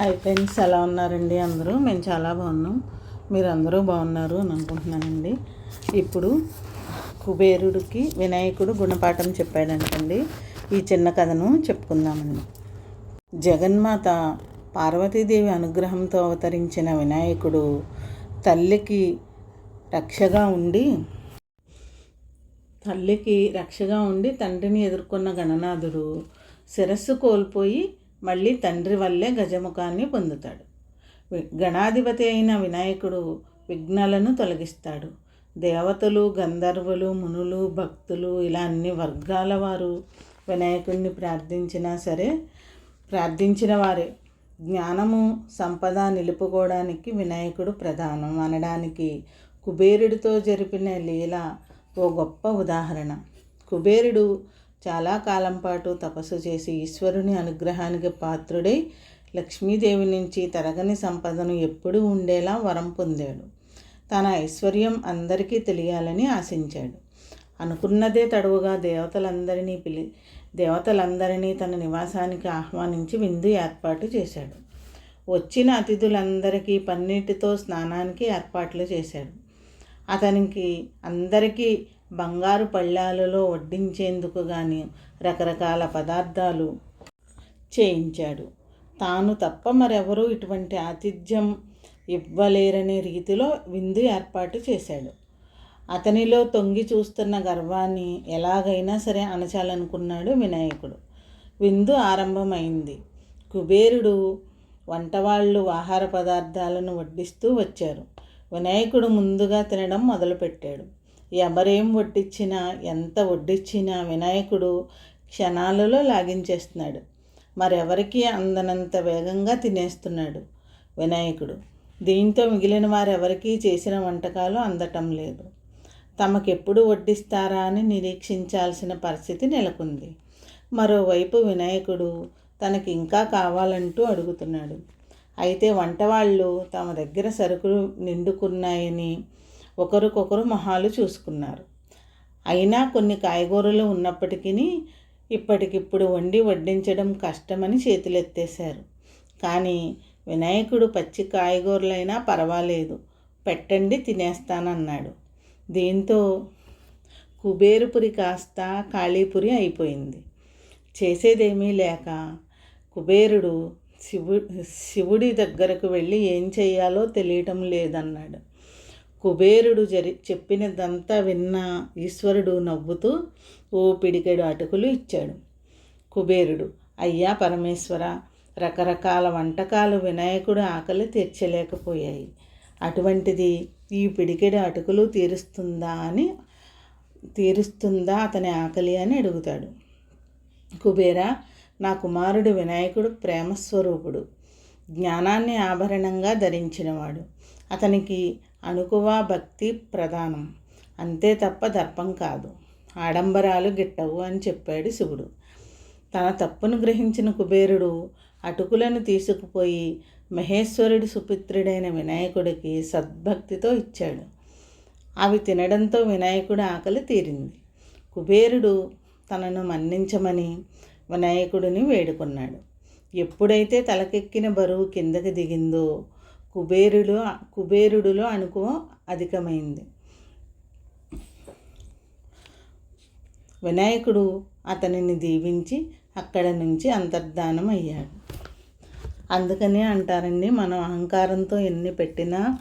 Hi friends ఎలా ఉన్నారండి అందరూ? మేము చాలా బాగున్నాం. మీరు అందరూ బాగున్నారు అని అనుకుంటున్నానండి. ఇప్పుడు కుబేరుడికి వినాయకుడు గుణపాఠం చెప్పాడంటండి. ఈ చిన్న కథను చెప్పుకుందామండి. జగన్మాత పార్వతీదేవి అనుగ్రహంతో అవతరించిన వినాయకుడు తల్లికి రక్షగా ఉండి తల్లికి రక్షగా ఉండి తండ్రిని ఎదుర్కొన్న గణనాథుడు శిరస్సు కోల్పోయి మళ్ళీ తండ్రి వల్లే గజముఖాన్ని పొందుతాడు. గణాధిపతి అయిన వినాయకుడు విఘ్నాలను తొలగిస్తాడు. దేవతలు గంధర్వులు మునులు భక్తులు ఇలా అన్ని వర్గాల వారు వినాయకుడిని ప్రార్థించినా సరే ప్రార్థించిన వారే జ్ఞానము సంపద నిలుపుకోవడానికి వినాయకుడు ప్రధానం అనడానికి కుబేరుడితో జరిపిన లీల ఓ గొప్ప ఉదాహరణ. కుబేరుడు చాలా కాలం పాటు తపస్సు చేసి ఈశ్వరుని అనుగ్రహానికి పాత్రుడై లక్ష్మీదేవి నుంచి తరగని సంపదను ఎప్పుడూ ఉండేలా వరం పొందాడు. తన ఐశ్వర్యం అందరికీ తెలియాలని ఆశించాడు. అనుకున్నదే తడువుగా దేవతలందరినీ పిలి దేవతలందరినీ తన నివాసానికి ఆహ్వానించి విందు ఏర్పాటు చేశాడు. వచ్చిన అతిథులందరికీ పన్నీటితో స్నానానికి ఏర్పాట్లు చేశాడు. అతనికి అందరికీ బంగారు పళ్ళాలలో వడ్డించేందుకు కానీ రకరకాల పదార్థాలు చేయించాడు. తాను తప్ప మరెవరూ ఇటువంటి ఆతిథ్యం ఇవ్వలేరనే రీతిలో విందు ఏర్పాటు చేశాడు. అతనిలో తొంగి చూస్తున్న గర్వాన్ని ఎలాగైనా సరే అణచాలనుకున్నాడు వినాయకుడు. విందు ఆరంభమైంది. కుబేరుడు వంటవాళ్ళు ఆహార పదార్థాలను వడ్డిస్తూ వచ్చారు. వినాయకుడు ముందుగా తినడం మొదలుపెట్టాడు. ఎవరేం వడ్డించినా ఎంత వడ్డించినా వినాయకుడు క్షణాలలో లాగించేస్తున్నాడు. మరెవరికి అందనంత వేగంగా తినేస్తున్నాడు వినాయకుడు. దీంతో మిగిలిన వారెవరికీ చేసిన వంటకాలు అందటం లేదు. తమకెప్పుడు వడ్డిస్తారా అని నిరీక్షించాల్సిన పరిస్థితి నెలకొంది. మరోవైపు వినాయకుడు తనకి ఇంకా కావాలంటూ అడుగుతున్నాడు. అయితే వంటవాళ్ళు తమ దగ్గర సరుకులు నిండుకున్నాయని ఒకరికొకరు మొహాలు చూసుకున్నారు. అయినా కొన్ని కాయగూరలు ఉన్నప్పటికీ ఇప్పటికిప్పుడు వండి వడ్డించడం కష్టమని చేతులెత్తేశారు. కానీ వినాయకుడు పచ్చి కాయగూరలైనా పర్వాలేదు. పెట్టండి తినేస్తానన్నాడు. దీంతో కుబేరుపురి కాస్త కాళీపురి అయిపోయింది. చేసేదేమీ లేక కుబేరుడు శివు శివుడి దగ్గరకు వెళ్ళి ఏం చేయాలో తెలియటం లేదన్నాడు. కుబేరుడు జరి చెప్పినదంతా విన్న ఈశ్వరుడు నవ్వుతూ ఓ పిడికెడు అటుకులు ఇచ్చాడు. కుబేరుడు అయ్యా పరమేశ్వర రకరకాల వంటకాలు వినాయకుడు ఆకలి తీర్చలేకపోయాయి. అటువంటిది ఈ పిడికెడు అటుకులు తీరుస్తుందా అని తీరుస్తుందా అతని ఆకలి అని అడుగుతాడు. కుబేరా నా కుమారుడు వినాయకుడు ప్రేమస్వరూపుడు. జ్ఞానాన్ని ఆభరణంగా ధరించినవాడు. అతనికి అణుకువ భక్తి ప్రధానం. అంతే తప్ప దర్పం కాదు. ఆడంబరాలు గిట్టవు అని చెప్పాడు శివుడు. తన తప్పును గ్రహించిన కుబేరుడు అటుకులను తీసుకుపోయి మహేశ్వరుడి సుపుత్రుడైన వినాయకుడికి సద్భక్తితో ఇచ్చాడు. అవి తినడంతో వినాయకుడి ఆకలి తీరింది. కుబేరుడు తనను మన్నించమని వినాయకుడిని వేడుకున్నాడు. ఎప్పుడైతే తలకెక్కిన బరువు కిందకి దిగిందో కుబేరుడు కుబేరుడులో అనుకో అధికమైంది. వినాయకుడు అతనిని దీవించి అక్కడ నుంచి అంతర్ధానం అయ్యాడు. అందుకనే అంటారండి మనం అహంకారంతో ఎన్ని పెట్టినా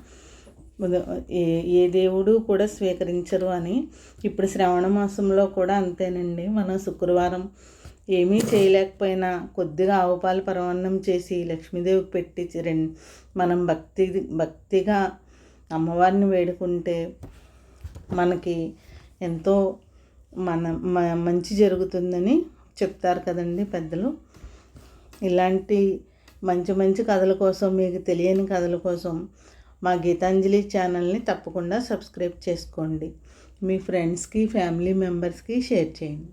ఏ ఏ దేవుడు కూడా స్వీకరించరు అని. ఇప్పుడు శ్రవణ మాసంలో కూడా అంతేనండి. మనం శుక్రవారం ఏమీ చేయలేకపోయినా కొద్దిగా ఆవుపాలు పరమాన్నం చేసి లక్ష్మీదేవికి పెట్టి రెండు మనం భక్తి భక్తిగా అమ్మవారిని వేడుకుంటే మనకి ఎంతో మన మంచి జరుగుతుందని చెప్తారు కదండి పెద్దలు. ఇలాంటి మంచి మంచి కథల కోసం మీకు తెలియని కథల కోసం మా గీతాంజలి ఛానల్ని తప్పకుండా సబ్స్క్రైబ్ చేసుకోండి. మీ ఫ్రెండ్స్కి ఫ్యామిలీ మెంబర్స్కి షేర్ చేయండి.